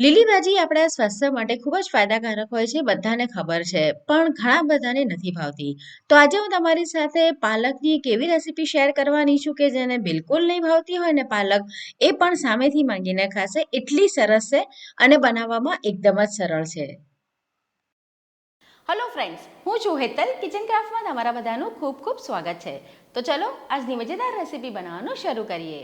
લીલી ભાજી આપણા સ્વાસ્થ્ય માટે ખૂબ જ ફાયદાકારક હોય છે બધાને ખબર છે પણ ઘણા બધાને નથી ભાવતી. તો આજે હું તમારી સાથે પાલકની એક એવી રેસીપી શેર કરવાની છું કે જેને બિલકુલ નહીં ભાવતી હોય ને પાલક એ પણ સામેથી માંગીને ખાશે એટલી સરસ છે અને બનાવવામાં એકદમ જ સરળ છે. હલો ફ્રેન્ડ્સ હું છું હેતલ કિચન ક્રાફ્ટમાં તમારા બધાનું ખૂબ ખૂબ સ્વાગત છે. તો ચલો આજની મજેદાર રેસીપી બનાવવાનું શરૂ કરીએ.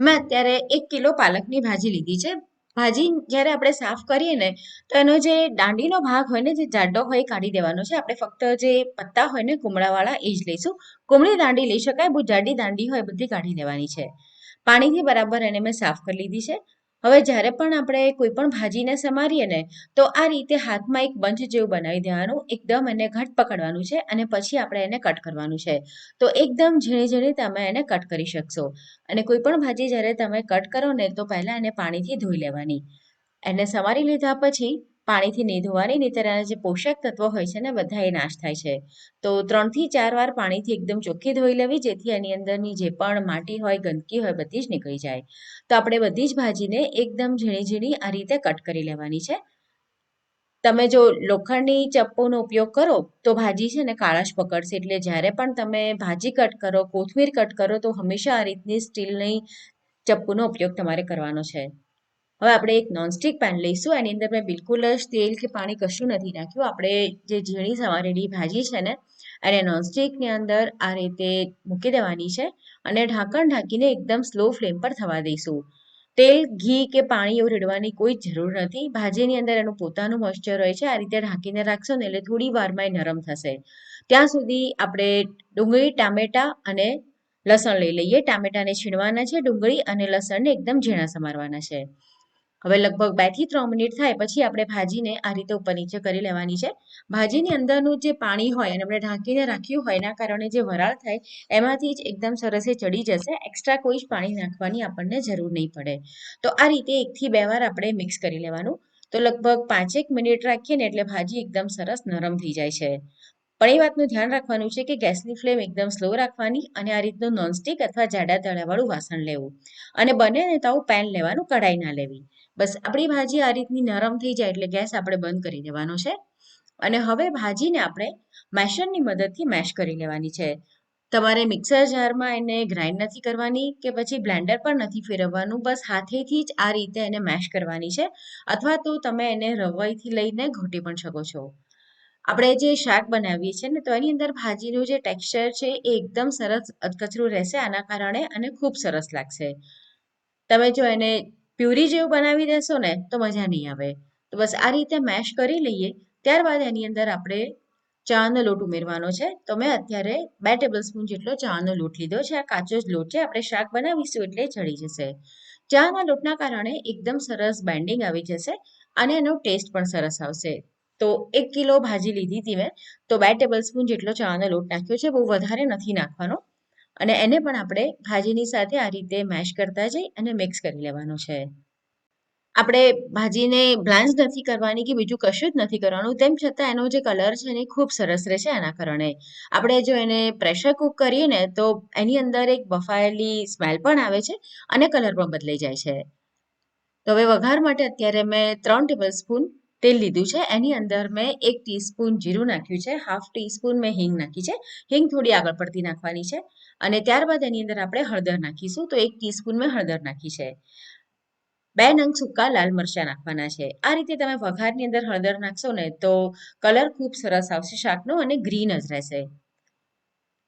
મેં અત્યારે એક કિલો પાલકની ભાજી લીધી છે ભાજી જ્યારે આપણે સાફ કરીએ ને, તો એનો જે દાંડીનો ભાગ હોય ને, જે જાડો હોય એ કાઢી દેવાનો છે. આપણે ફક્ત જે પત્તા હોય ને, કુમળાવાળા, એ જ લઈશું. કુમળી દાંડી લઈ શકાય, બહુ જાડી દાંડી હોય, બધી કાઢી દેવાની છે. પાણીથી બરાબર એને મેં સાફ કરી લીધી છે. હવે જ્યારે પણ આપણે કોઈ પણ ભાજીને સમારીએ ને, તો આ રીતે હાથમાં એક બંચ જેવું બનાવી દેવાનું, એકદમ એને ઘટ પકડવાનું છે અને પછી આપણે એને કટ કરવાનું છે. તો એકદમ ઝીણી ઝીણી તમે એને કટ કરી શકશો. અને કોઈ પણ ભાજી જ્યારે તમે કટ કરો ને, તો પહેલાં એને પાણીથી ધોઈ લેવાની. એને સમારી લીધા પછી પાણીથી નહીં ધોવાની નહીંતર એના જે પોષક તત્વો હોય છે ને બધા એ નાશ થાય છે. તો ત્રણથી ચાર વાર પાણીથી એકદમ ચોખ્ખી ધોઈ લેવી, જેથી એની અંદરની જે પણ માટી હોય, ગંદકી હોય, બધી જ નીકળી જાય. તો આપણે બધી જ ભાજીને એકદમ ઝીણી ઝીણી આ રીતે કટ કરી લેવાની છે. તમે જો લોખંડની ચપ્પુનો ઉપયોગ કરો, તો ભાજી છે ને કાળાશ પકડશે. એટલે જ્યારે પણ તમે ભાજી કટ કરો, કોથમીર કટ કરો, તો હંમેશા આ રીતની સ્ટીલની ચપ્પુનો ઉપયોગ તમારે કરવાનો છે. હવે આપણે એક નોનસ્ટિક પેન લઈશું. એની અંદર મેં બિલકુલ જ તેલ કે પાણી કશું નથી નાખ્યું. આપણે જે ઝીણી સવારેલી ભાજી છે ને, એને નોનસ્ટિકની અંદર આ રીતે મૂકી દેવાની છે અને ઢાંકણ ઢાંકીને એકદમ સ્લો ફ્લેમ પર થવા દઈશું. તેલ, ઘી કે પાણી એવું રેડવાની કોઈ જરૂર નથી. ભાજીની અંદર એનું પોતાનું મોઇશ્ચર હોય છે. આ રીતે ઢાંકીને રાખશો ને એટલે થોડી વારમાં નરમ થશે. ત્યાં સુધી આપણે ડુંગળી, ટામેટા અને લસણ લઈ લઈએ. ટામેટાને છીણવાના છે ડુંગળી અને લસણને એકદમ ઝીણા સમારવાના છે. હવે લગભગ બેથી ત્રણ મિનિટ થાય, પછી આપણે ભાજીને આ રીતે ઉપર નીચે કરી લેવાની છે. ભાજીની અંદરનું જે પાણી હોય અને આપણે ઢાંકીને રાખ્યું હોય એના કારણે જે વરાળ થાય, એમાંથી જ એકદમ સરસ એ ચડી જશે. એક્સ્ટ્રા કોઈ જ પાણી નાખવાની આપણને જરૂર નહીં પડે. તો આ રીતે એકથી બે વાર આપણે મિક્સ કરી લેવાનું. તો લગભગ પાંચેક મિનિટ રાખીએ ને એટલે ભાજી એકદમ સરસ નરમ થઈ જાય છે. પણ એ વાતનું ધ્યાન રાખવાનું છે કે ગેસની ફ્લેમ એકદમ સ્લો રાખવાની અને આ રીતનું નોનસ્ટિક અથવા જાડા તળાવાળું વાસણ લેવું. અને બને ને તો પેન લેવાનું, કઢાઈ ના લેવી. બસ, આપણી ભાજી આ રીતની નરમ થઈ જાય એટલે ગેસ આપણે બંધ કરી દેવાનો છે. અને હવે ભાજીને આપણે મેશરની મદદથી મેશ કરી લેવાની છે. તમારે મિક્સર જારમાં એને ગ્રાઇન્ડ નથી કરવાની કે પછી બ્લેન્ડર પણ નથી ફેરવવાનું, બસ હાથેથી જ આ રીતે એને મેશ કરવાની છે. અથવા તો તમે એને રવાઈથી લઈને ઘોટી પણ શકો છો. આપણે જે શાક બનાવીએ છીએ ને, તો એની અંદર ભાજીનું જે ટેક્સચર છે એ એકદમ સરસ અધકચરું રહેશે, આના કારણે અને ખૂબ સરસ લાગશે. તમે જો એને પ્યુરી જેવું બનાવી દેશો ને, તો મજા નહીં આવે. તો બસ આ રીતે મેશ કરી લઈએ. ત્યારબાદ એની અંદર આપણે ચાનો લોટ ઉમેરવાનો છે. તો મેં અત્યારે બે ટેબલ સ્પૂન જેટલો ચાનો લોટ લીધો છે. આ કાચો જ લોટ છે. આપણે શાક બનાવીશું એટલે ચડી જશે. ચાના લોટના કારણે એકદમ સરસ બેન્ડિંગ આવી જશે અને એનો ટેસ્ટ પણ સરસ આવશે. તો એક કિલો ભાજી લીધી હતી મેં. તો બે ટેબલ સ્પૂન જેટલો ચાનો લોટ નાખ્યો છે. બહુ વધારે નથી નાખવાનો. અને એને પણ આપણે ભાજીની સાથે આ રીતે મેશ કરતા જઈ અને મિક્સ કરી લેવાનો છે. આપણે ભાજીને બ્લાન્ચ નથી કરવાની કે બીજું કશું જ નથી કરવાનું, તેમ છતાં એનો જે કલર છે એ ખૂબ સરસ રહેશે એના કારણે. આપણે જો એને પ્રેશર કુક કરીએ ને તો એની અંદર એક બફાયેલી સ્મેલ પણ આવે છે અને કલર પણ બદલાઈ જાય છે. તો હવે વઘાર માટે અત્યારે મેં ત્રણ ટેબલ સ્પૂન તેલ લીધું છે. એની અંદર મેં એક ટીસ્પૂન જીરું નાખ્યું છે. હાફ ટીસ્પૂન મેં હિંગ નાખી છે. હિંગ થોડી આગળ પડતી નાખવાની છે. અને ત્યારબાદ એની અંદર આપણે હળદર નાખીશું. તો એક ટીસ્પૂન મેં હળદર નાખી છે. બે નંગ સૂકા લાલ મરચાં નાખવાના છે. આ રીતે તમે વઘારની અંદર હળદર નાખશો ને તો કલર ખૂબ સરસ આવશે શાકનો અને ગ્રીન જ રહેશે.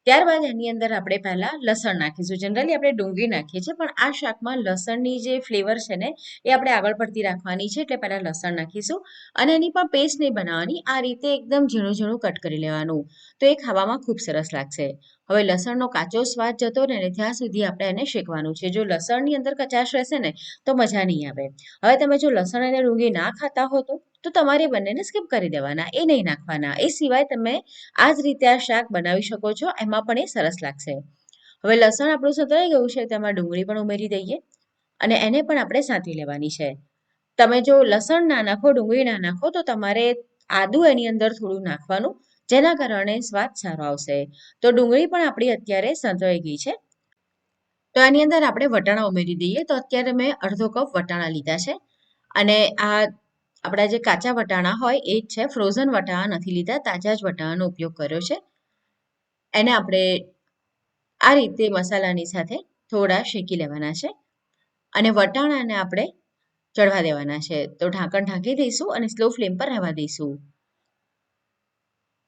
ત્યારબાદ એની અંદર આપણે પહેલાં લસણ નાખીશું. જનરલી આપણે ડુંગળી નાખીએ છીએ, પણ આ શાકમાં લસણની જે ફ્લેવર છે ને, એ આપણે આગળ પડતી રાખવાની છે, એટલે પહેલાં લસણ નાખીશું. અને એની પણ પેસ્ટ નહીં બનાવવાની, આ રીતે એકદમ ઝીણું ઝીણું કટ કરી લેવાનું. તો એ ખાવામાં ખૂબ સરસ લાગશે. હવે લસણનો કાચો સ્વાદ જતો રહે ને, ત્યાં સુધી આપણે એને શેકવાનું છે. જો લસણની અંદર કચાશ રહેશે ને, તો મજા નહીં આવે. હવે તમે જો લસણ અને ડુંગળી ના ખાતા હો તો? તો તમારે બંનેને સ્કીપ કરી દેવાના, એ નહીં નાખવાના. એ સિવાય તમે આ જ રીતે આ શાક બનાવી શકો છો, એમાં પણ એ સરસ લાગશે. હવે લસણ આપણું સતરાઈ ગયું છે તેમાં ડુંગળી પણ ઉમેરી દઈએ અને એને પણ આપણે સાંતી લેવાની છે. તમે જો લસણ ના નાખો, ડુંગળી ના નાખો, તો તમારે આદુ એની અંદર થોડું નાખવાનું, જેના કારણે સ્વાદ સારો આવશે. તો ડુંગળી પણ આપણી અત્યારે સંતળાઈ ગઈ છે. તો એની અંદર આપણે વટાણા ઉમેરી દઈએ. તો અત્યારે મેં અડધો કપ વટાણા લીધા છે. અને આ આપણા જે કાચા વટાણા હોય, એ જ છે. ફ્રોઝન વટાણા નથી લીધા. તાજા જ વટાણાનો ઉપયોગ કર્યો છે. એને આપણે આ રીતે મસાલાની સાથે થોડા શેકી લેવાના છે. અને વટાણાને આપણે ચડવા દેવાના છે. તો ઢાંકણ ઢાંકી દઈશું અને સ્લો ફ્લેમ પર રહેવા દઈશું.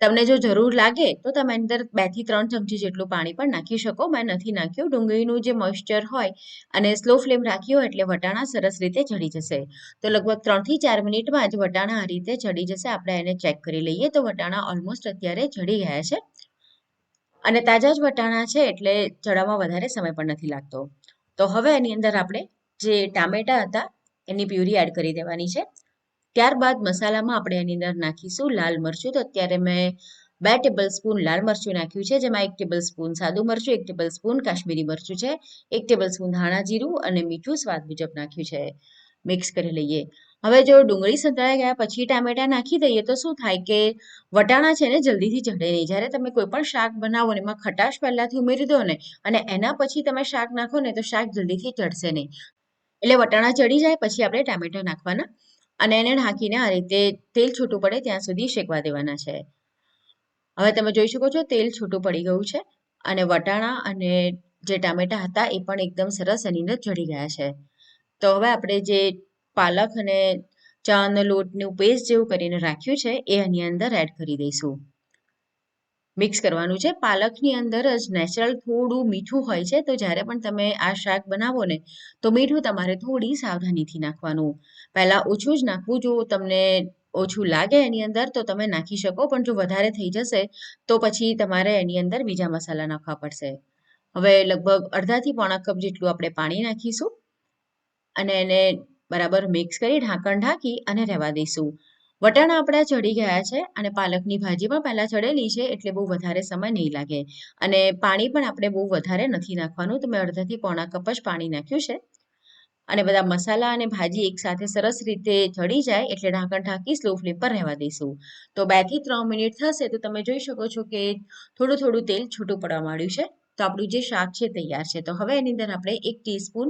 તમને જો જરૂર લાગે, તો તમે અંદર બેથી ત્રણ ચમચી જેટલું પાણી પણ નાખી શકો. મેં નથી નાખ્યું. ડુંગળીનું જે મોઇશ્ચર હોય અને સ્લો ફ્લેમ રાખ્યો એટલે વટાણા સરસ રીતે ચડી જશે. તો લગભગ ત્રણથી ચાર મિનિટમાં જ વટાણા આ રીતે ચડી જશે. આપણે એને ચેક કરી લઈએ તો વટાણા ઓલમોસ્ટ અત્યારે ચડી ગયા છે. અને તાજા જ વટાણા છે એટલે ચડવામાં વધારે સમય પણ નથી લાગતો. તો હવે એની અંદર આપણે જે ટામેટા હતા, એની પ્યુરી એડ કરી દેવાની છે. ત્યારબાદ મસાલામાં આપણે એની અંદર નાખીશું લાલ મરચું. તો અત્યારે મેં બે ટેબલ સ્પૂન લાલ મરચું નાખ્યું છે, જેમાં એક ટેબલ સ્પૂન સાદું મરચું, એક ટેબલ સ્પૂન કાશ્મીરી મરચું છે, એક ટેબલ સ્પૂન ધાણા જીરું અને મીઠું સ્વાદ મુજબ નાખ્યું છે. મિક્સ કરી લઈએ. હવે જો ડુંગળી સંતળાઈ ગયા પછી ટામેટા નાખી દઈએ તો શું થાય કે વટાણા છે ને જલ્દીથી ચઢે નહીં. જ્યારે તમે કોઈ પણ શાક બનાવો ને એમાં ખટાશ પહેલાંથી ઉમેરી દો ને અને એના પછી તમે શાક નાખો ને તો શાક જલ્દીથી ચડશે નહીં. એટલે વટાણા ચડી જાય પછી આપણે ટામેટા નાખવાના. અને એને ઢાંકીને આ રીતે તેલ છૂટું પડે ત્યાં સુધી શેકવા દેવાના છે. હવે તમે જોઈ શકો છો તેલ છૂટું પડી ગયું છે અને વટાણા અને જે ટામેટા હતા એ પણ એકદમ સરસ એની અંદર ચડી ગયા છે. તો હવે આપણે જે પાલક અને ચાનો લોટનું પેસ્ટ જેવું કરીને રાખ્યું છે એ એની અંદર એડ કરી દઈશું. મિક્સ કરવાનું છે. પાલકની અંદર જ નેચરલ થોડું મીઠું હોય છે, તો જ્યારે પણ તમે આ શાક બનાવો ને, તો મીઠું તમારે થોડી સાવધાનીથી નાખવાનું. પહેલાં ઓછું જ નાખવું. જો તમને ઓછું લાગે એની અંદર, તો તમે નાખી શકો. પણ જો વધારે થઈ જશે, તો પછી તમારે એની અંદર બીજા મસાલા નાખવા પડશે. હવે લગભગ અડધાથી પોણા કપ જેટલું આપણે પાણી નાખીશું અને એને બરાબર મિક્સ કરી ઢાંકણ ઢાંકી અને રહેવા દઈશું. વટાણા આપણા ચડી ગયા છે અને પાલકની ભાજી પણ પહેલાં ચડેલી છે એટલે બહુ વધારે સમય નહીં લાગે. અને પાણી પણ આપણે બહુ વધારે નથી નાખવાનું. તો મેં અડધાથી પોણા કપ જ પાણી નાખ્યું છે. અને બધા મસાલા અને ભાજી એકસાથે સરસ રીતે ચડી જાય એટલે ઢાંકણ ઢાંકી સ્લો ફ્લેમ પર રહેવા દઈશું. તો બેથી ત્રણ મિનિટ થશે તો તમે જોઈ શકો છો કે થોડું થોડું તેલ છૂટું પડવા માંડ્યું છે. તો આપણું જે શાક છે તૈયાર છે. તો હવે એની અંદર આપણે એક ટીસ્પૂન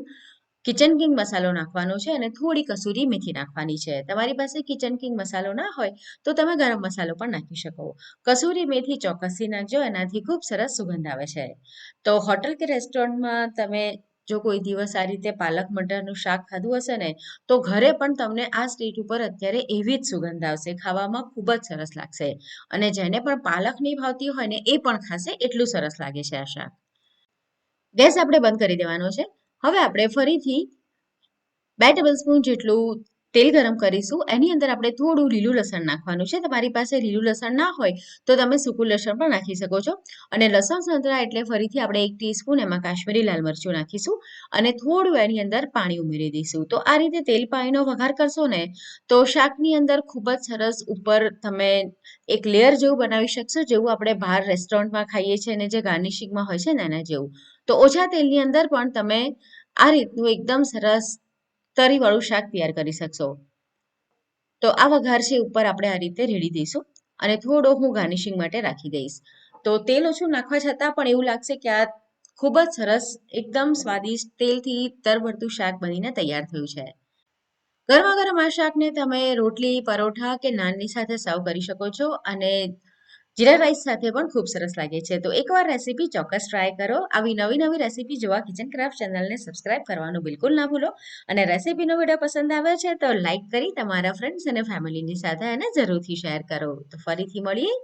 કિચન કિંગ મસાલો નાખવાનો છે અને થોડી કસૂરી મેથી નાખવાની છે. તમારી પાસે કિચન કિંગ મસાલો ના હોય, તો તમે ગરમ મસાલો પણ નાખી શકો. કસૂરી મેથી ચોક્કસથી નાખજો, એનાથી ખૂબ સરસ સુગંધ આવે છે. તો હોટલ કે રેસ્ટોરન્ટમાં તમે જો કોઈ દિવસ આ રીતે પાલક મટરનું શાક ખાધું હશે ને, તો ઘરે પણ તમને આ સ્ટેજ ઉપર અત્યારે એવી જ સુગંધ આવશે. ખાવામાં ખૂબ જ સરસ લાગશે. અને જેને પણ પાલક નહીં ભાવતી હોય ને, એ પણ ખાશે, એટલું સરસ લાગે છે આ શાક. ગેસ આપણે બંધ કરી દેવાનો છે. હવે આપણે ફરીથી બે ટેબલ સ્પૂન જેટલું તેલ ગરમ કરીશું. એની અંદર આપણે થોડું લીલું લસણ નાખવાનું છે. તમારી પાસે લીલું લસણ ના હોય તો તમે સૂકું લસણ પણ નાખી શકો છો. અને લસણ સંતરા એટલે ફરીથી આપણે એક ટીસ્પૂન એમાં કાશ્મીરી લાલ મરચું નાખીશું અને થોડું એની અંદર પાણી ઉમેરી દઈશું. તો આ રીતે તેલ પાણીનો વઘાર કરશો ને તો શાકની અંદર ખૂબ જ સરસ ઉપર તમે એક લેયર જેવું બનાવી શકશો, જેવું આપણે બહાર રેસ્ટોરન્ટમાં ખાઈએ છીએ અને જે ગાર્નિશિંગમાં હોય છે ને એના જેવું. તો ઓછા તેલની અંદર પણ તમે આ રીતનું એકદમ સરસ તરીવાળું શાક તૈયાર કરી શકશો. તો આ વઘાર ઉપર આપણે આ રીતે રેડી દઈશું અને થોડો હું ગાર્નિશિંગ માટે રાખી દઈશ. તો તેલ ઓછું નાખવા છતાં પણ એવું લાગશે કે આ ખૂબ જ સરસ, એકદમ સ્વાદિષ્ટ, તેલથી તરભરતું શાક બનીને તૈયાર થયું છે. ગરમા ગરમ આ શાકને તમે રોટલી, પરોઠા કે નાનની સાથે સર્વ કરી શકો છો અને જીરા રાઈસ સાથે પણ ખૂબ સરસ લાગે છે. તો એકવાર રેસીપી ચોક્કસ ટ્રાય કરો. આવી નવી નવી રેસીપી જોવા કિચન ક્રાફ્ટ ચેનલને સબસ્ક્રાઇબ કરવાનું બિલકુલ ના ભૂલો. અને રેસીપીનો વીડિયો પસંદ આવે છે તો લાઇક કરી તમારા ફ્રેન્ડ્સ અને ફેમિલીની સાથે એને જરૂરથી શેર કરો. તો ફરીથી મળીએ.